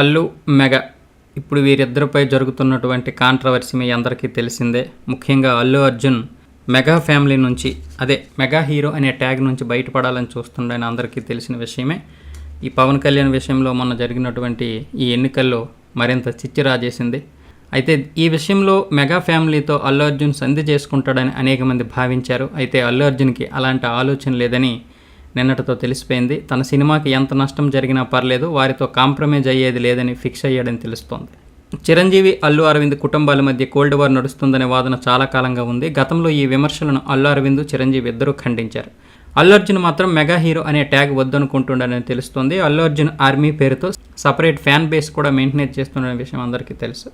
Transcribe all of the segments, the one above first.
Allu mega. ఇప్పుడు వీరిద్దరిపై జరుగుతున్నటువంటి controversy మీ అందరికీ తెలిసిందే. ముఖ్యంగా అల్లు అర్జున్ మెగా ఫ్యామిలీ నుంచి అదే మెగా హీరో అనే ట్యాగ్ నుంచి బయటపడాలని చూస్తుండని అందరికీ తెలిసిన విషయమే. ఈ పవన్ కళ్యాణ్ విషయంలో మొన్న జరిగినటువంటి ఈ ఎన్నికల్లో మరింత చిచ్చి రాజేసింది. అయితే ఈ విషయంలో మెగా ఫ్యామిలీతో అల్లు అర్జున్ సంధి చేసుకుంటాడని అనేక మంది భావించారు. అయితే అల్లు అర్జున్కి అలాంటి ఆలోచన లేదని నిన్నటితో తెలిసిపోయింది. తన సినిమాకి ఎంత నష్టం జరిగినా పర్లేదు వారితో కాంప్రమైజ్ అయ్యేది లేదని ఫిక్స్ అయ్యాడని తెలుస్తోంది. చిరంజీవి అల్లు అరవింద్ కుటుంబాల మధ్య కోల్డ్ వార్ నడుస్తుందనే వాదన చాలా కాలంగా ఉంది. గతంలో ఈ విమర్శలను అల్లు అరవింద్ చిరంజీవి ఇద్దరూ ఖండించారు. అల్లు అర్జున్ మాత్రం మెగా హీరో అనే ట్యాగ్ వద్దనుకుంటుండని తెలుస్తోంది. అల్లు అర్జున్ ఆర్మీ పేరుతో సపరేట్ ఫ్యాన్ బేస్ కూడా మెయింటైన్ చేస్తున్న విషయం అందరికీ తెలుసు.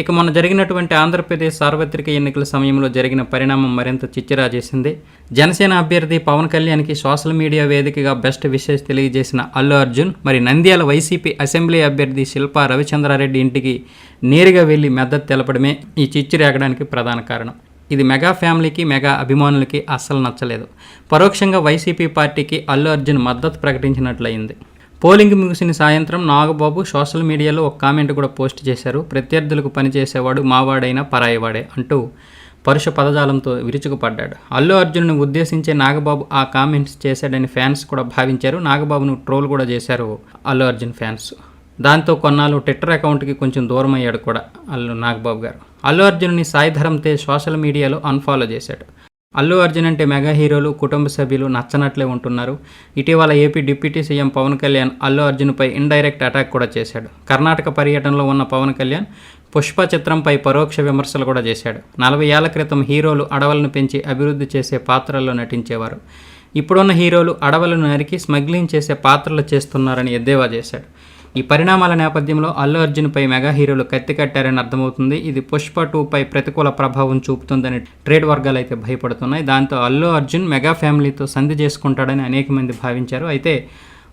ఇక మొన్న జరిగినటువంటి ఆంధ్రప్రదేశ్ సార్వత్రిక ఎన్నికల సమయంలో జరిగిన పరిణామం మరింత చిచ్చిరాజేసింది జనసేన అభ్యర్థి పవన్ కళ్యాణ్కి సోషల్ మీడియా వేదికగా బెస్ట్ విషెస్ తెలియజేసిన అల్లు అర్జున్ మరి నంద్యాల వైసీపీ అసెంబ్లీ అభ్యర్థి శిల్పా రవిచంద్రారెడ్డి ఇంటికి నేరుగా వెళ్ళి మద్దతు తెలపడమే ఈ చిచ్చిరేగడానికి ప్రధాన కారణం. ఇది మెగా ఫ్యామిలీకి మెగా అభిమానులకి అస్సలు నచ్చలేదు. పరోక్షంగా వైసీపీ పార్టీకి అల్లు అర్జున్ మద్దతు ప్రకటించినట్లయింది. పోలింగ్ ముగిసిన సాయంత్రం నాగబాబు సోషల్ మీడియాలో ఒక కామెంట్ కూడా పోస్ట్ చేశారు. ప్రత్యర్థులకు పనిచేసేవాడు మావాడైనా పరాయివాడే అంటూ పరుష పదజాలంతో విరుచుకుపడ్డాడు. అల్లు అర్జున్ను ఉద్దేశించే నాగబాబు ఆ కామెంట్స్ చేశాడని ఫ్యాన్స్ కూడా భావించారు. నాగబాబును ట్రోల్ కూడా చేశారు అల్లు అర్జున్ ఫ్యాన్స్. దాంతో కొన్నాళ్ళు ట్విట్టర్ అకౌంట్కి కొంచెం దూరం అయ్యాడు కూడా అల్లు నాగబాబు గారు. అల్లు అర్జున్ని సాయి ధరమ్ తేజ్ సోషల్ మీడియాలో అన్ఫాలో చేశాడు. అల్లు అర్జున్ అంటే మెగా హీరోలు కుటుంబ సభ్యులు నచ్చనట్లే ఉంటున్నారు. ఇటీవల AP deputy CM Pawan Kalyan Allu అర్జున్పై indirect attack కూడా చేశాడు. కర్ణాటక పర్యటనలో ఉన్న పవన్ కళ్యాణ్ పుష్ప చిత్రంపై పరోక్ష విమర్శలు కూడా చేశాడు. నలభై ఏళ్ళ క్రితం హీరోలు అడవులను పెంచి అభివృద్ధి చేసే పాత్రల్లో నటించేవారు. ఇప్పుడున్న హీరోలు అడవులను నరికి స్మగ్లింగ్ చేసే పాత్రలు చేస్తున్నారని ఎద్దేవా చేశాడు. ఈ పరిణామాల నేపథ్యంలో అల్లు అర్జున్పై మెగా హీరోలు కత్తి కట్టారని అర్థమవుతుంది. ఇది పుష్ప టూపై ప్రతికూల ప్రభావం చూపుతుందని ట్రేడ్ వర్గాలు అయితే భయపడుతున్నాయి. దాంతో అల్లు అర్జున్ మెగా ఫ్యామిలీతో సంధి చేసుకుంటాడని అనేక మంది భావించారు. అయితే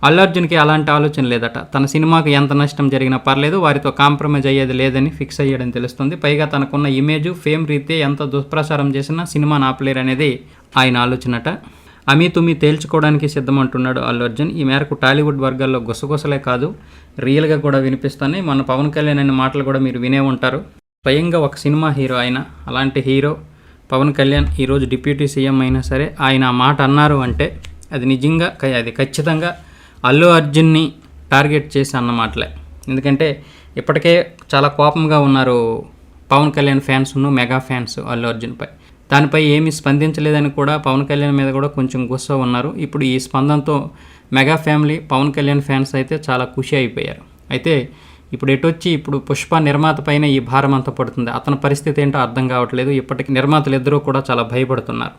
అల్లు అర్జున్కి అలాంటి ఆలోచన లేదట. తన సినిమాకు ఎంత నష్టం జరిగినా పర్లేదు వారితో కాంప్రమైజ్ అయ్యేది లేదని ఫిక్స్ అయ్యాడని తెలుస్తుంది. పైగా తనకున్న ఇమేజ్ ఫేమ్ రీతే ఎంత దుష్ప్రచారం చేసినా సినిమా నాపలేరు అనేది ఆయన ఆలోచనట. అమీ తుమి తేల్చుకోవడానికి సిద్ధమంటున్నాడు అల్లు అర్జున్. ఈ మేరకు టాలీవుడ్ వర్గాల్లో గుసగుసలే కాదు రియల్గా కూడా వినిపిస్తాయి. మన పవన్ కళ్యాణ్ అనే మాటలు కూడా మీరు వినే ఉంటారు. స్వయంగా ఒక సినిమా హీరో ఆయన అలాంటి హీరో పవన్ కళ్యాణ్ ఈరోజు డిప్యూటీ సీఎం అయినా సరే ఆయన ఆ మాట అన్నారు అంటే అది నిజంగా అది ఖచ్చితంగా అల్లు అర్జున్ని టార్గెట్ చేసి అన్న మాటలే. ఎందుకంటే ఇప్పటికే చాలా కోపంగా ఉన్నారు Pawan Kalyan fans mega fans Allu అర్జున్పై. దానిపై ఏమీ స్పందించలేదని కూడా పవన్ కళ్యాణ్ మీద కూడా కొంచెం గుస్స ఉన్నారు. ఇప్పుడు ఈ స్పందనతో mega family Pawan Kalyan fans అయితే చాలా ఖుషి అయిపోయారు. అయితే ఇప్పుడు ఎటొచ్చి ఇప్పుడు పుష్ప నిర్మాత పైన ఈ భారం అంతా పడుతుంది. అతని పరిస్థితి ఏంటో అర్థం కావట్లేదు. ఇప్పటికి నిర్మాతలు ఇద్దరూ కూడా చాలా భయపడుతున్నారు.